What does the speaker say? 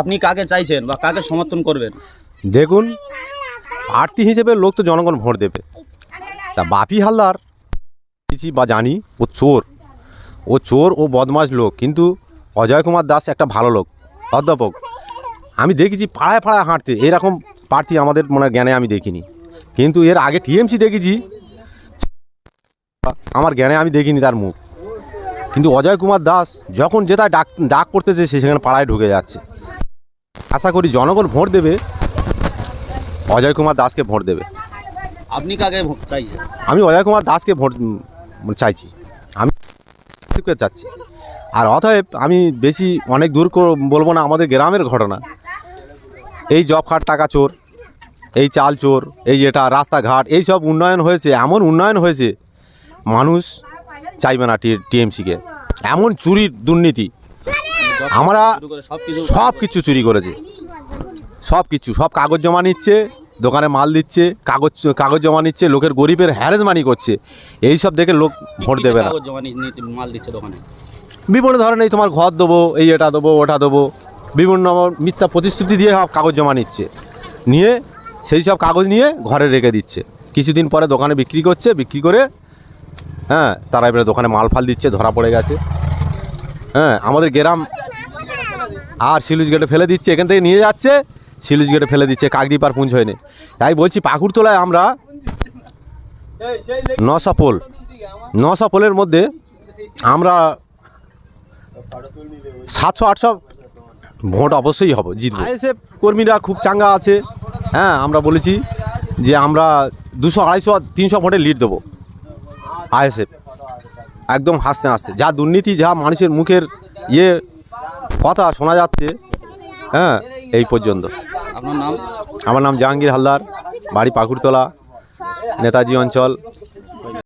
আপনি কাকে চাইছেন বা কাকে সমর্থন করবেন? দেখুন, প্রার্থী হিসেবে লোক তো জনগণ ভোট দেবে। তা বাপি হালদার দেখেছি বা জানি, ও চোর। ও চোর, ও বদমাশ লোক, কিন্তু অজয় কুমার দাস একটা ভালো লোক, অধ্যাপক। আমি দেখেছি পাড়ায় পাড়ায় হাঁটতে, এরকম প্রার্থী আমাদের মনে জ্ঞানে আমি দেখিনি। কিন্তু এর আগে টিএমসি দেখেছি, আমার জ্ঞানে আমি দেখিনি তার মুখ। কিন্তু অজয় কুমার দাস যখন যেটা ডাক ডাক করতেছে সে সেখানে পাড়ায় ঢুকে যাচ্ছে। আশা করি জনগণ ভোট দেবে। অজয় কুমার দাসকে ভোট দেবে। আপনি কাকে চাইছেন? আমি অজয় কুমার দাসকে ভোট চাইছি। আমি চাচ্ছি আর অতএব আমি বেশি অনেক দূর বলব না আমাদের গ্রামের ঘটনা। এই জব কার্ড টাকা চোর এই চাল চোর এই এটা রাস্তাঘাট এই সব উন্নয়ন হয়েছে এমন উন্নয়ন হয়েছে মানুষ চাইবে না টিএমসিকে। এমন চুরির দুর্নীতি আমরা সব কিছু চুরি করেছে। সব কিছু সব কাগজ জমা নিচ্ছে দোকানে মাল দিচ্ছে কাগজ কাগজ জমা নিচ্ছে লোকের গরিবের হ্যারেজ মানি করছে। এই সব দেখে লোক ভোট দেবে না। মাল দিচ্ছে দোকানে? বিভিন্ন ধরনের এই তোমার ঘর দেবো এই এটা দেবো ওটা দেবো বিভিন্ন মিথ্যা প্রতিশ্রুতি দিয়ে সব কাগজ জমা নিচ্ছে। নিয়ে সেই সব কাগজ নিয়ে ঘরে রেখে দিচ্ছে। কিছুদিন পরে দোকানে বিক্রি করছে বিক্রি করে হ্যাঁ তারা এবারে দোকানে মাল ফাল দিচ্ছে ধরা পড়ে গেছে। হ্যাঁ আমাদের গ্রাম আর শিলুজ গেটে ফেলে দিচ্ছে এখান থেকে নিয়ে যাচ্ছে শিলুজ গেটে ফেলে দিচ্ছে কাকদ্বীপ আর পুঞ্জ হয়নি। তাই বলছি পাকুড়তলায় আমরা নশো পোল নশো পোলের মধ্যে আমরা সাতশো আটশো ভোট অবশ্যই হবে জিতবো। আইএসএফ কর্মীরা খুব চাঙ্গা আছে হ্যাঁ আমরা বলেছি যে আমরা দুশো আড়াইশো তিনশো ভোটে লিড দেবো আইএসএফ। একদম হাসতে হাসতে যা দুর্নীতি যা মানুষের মুখের ইয়ে কথা শোনা যাচ্ছে। হ্যাঁ এই পর্যন্ত। আপনার নাম? আমার নাম জাহাঙ্গীর হালদার বাড়ি পাকুড়তলা নেতাজি অঞ্চল।